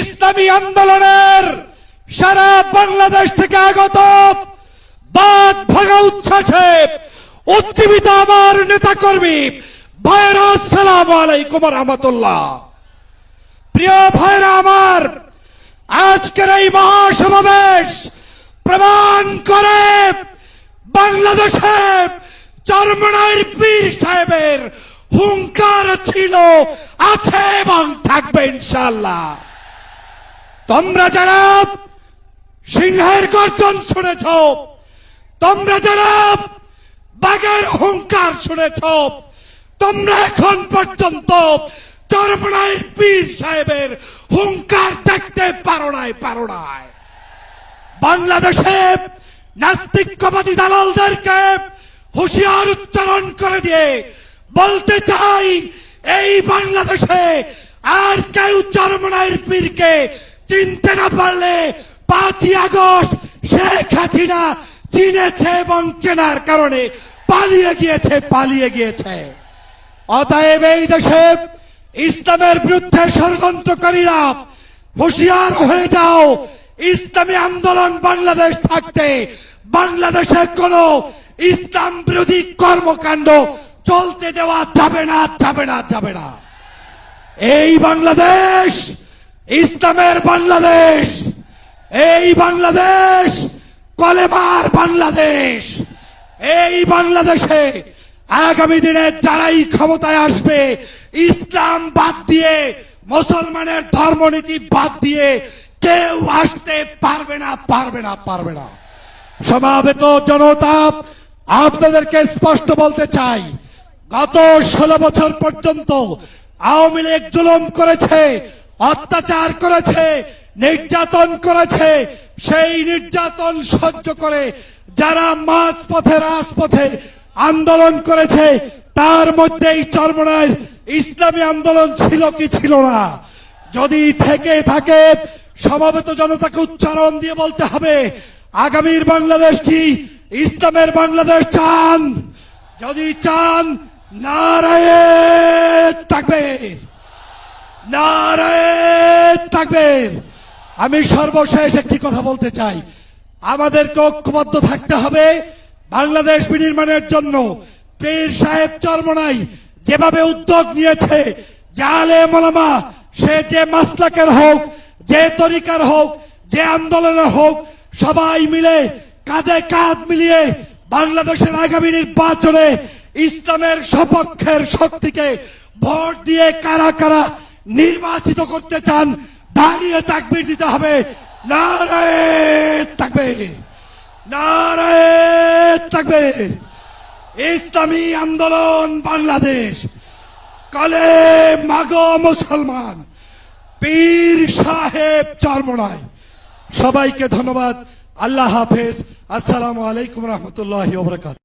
ইসলামী আন্দোলনের সারা বাংলাদেশ থেকে আগত বাদ ভাঙা উচ্ছ্বাসে উজ্জীবিত আমার নেতা কর্মী ভাইরা সালাম আলাইকুম রহমতুল্লাহ। প্রিয় ভাইরা আমার, আজকের এই মহাসমাবেশ প্রমাণ করে বাংলাদেশে চরমনাইর পীর সাহেবের হুঙ্কার ছিল, আছে এবং থাকবে ইনশাল্লাহ তোমরা যারা সিংহের গর্জন শুনেছ, তোমরা যারা বাঘের হুঙ্কার শুনেছ, তোমরা এখন পর্যন্ত চরমনাইর পীর সাহেবের হুঙ্কার দেখতে পারো নাই পারো নাই। বাংলাদেশে নাস্তিকবাদী দালালদেরকে হুঁশিয়ার উচ্চারণ করে দিয়ে বলতে চাই, এই বাংলাদেশে আর কেউ চরমনাইর পীরকে চিনতে না পারলে পাঁচই আগস্ট শেখ হাসিনা চিনেছে এবং চেনার কারণে পালিয়ে গিয়েছে পালিয়ে গিয়েছে। অতএব এই দেশে ইসলামের বিরুদ্ধে ষড়যন্ত্রকারীরা হুঁশিয়ার হয়ে যাও। ইসলামী আন্দোলন বাংলাদেশ থাকতে বাংলাদেশে কোন ইসলাম বিরোধী কর্মকাণ্ড চলতে দেওয়া যাবে না যাবে না যাবে না। এই বাংলাদেশ ইসলামের বাংলাদেশ, এই বাংলাদেশ কলেমার বাংলাদেশ, এই বাংলাদেশে আগামী দিনে যারাই ক্ষমতায় আসবে, ইসলাম বাদ দিয়ে, মুসলমানের ধর্মনীতি বাদ দিয়ে কেউ আসতে পারবে না পারবে না পারবে না। সমাবেত জনতা, আপনাদেরকে স্পষ্ট বলতে চাই, গত ষোলো বছর পর্যন্ত আওয়ামী লীগ জুলুম করেছে অত্যাচার করেছে, নির্যাতন করেছে, সেই নির্যাতন সহ্য করে যারা মাঝ পথে রাজপথে আন্দোলন করেছে, তার মধ্যেই চরমনায় ইসলামী আন্দোলন ছিল কি ছিল না। যদি থেকে থাকে, সমাবেত জনতাকে উচ্চারণ দিয়ে বলতে হবে, আগামীর বাংলাদেশ কি ইসলামের বাংলাদেশ চান? যদি চান নারায়ে থাকবে। আমি সর্বশেষ একটি কথা বলতে চাই। আমাদেরকে ঐক্যবদ্ধ থাকতে হবে বাংলাদেশ বিনির্মাণের জন্য। পীর সাহেব চরমনাই যেভাবে উদ্যোগ নিয়েছে জালে মোলামা সে যে মাসলাকের হোক, যে তরিকার হোক, যে আন্দোলনের হোক, সবাই মিলে, কাঁধে কাঁধ মিলিয়ে বাংলাদেশের আগামী নির্বাচনে ইসলামের সপক্ষের শক্তিকে ভোট দিয়ে কারা কারা নির্বাচিত করতে চান, দাঁড়িয়ে তাকবির দিতে হবে। ইসলামী আন্দোলন বাংলাদেশ, কালে মাগো মুসলমান, পীর সাহেব চরমনায়। সবাইকে ধন্যবাদ, আল্লাহ হাফেজ। আসসালামু আলাইকুম রহমতুল্লাহ ওবরাকাত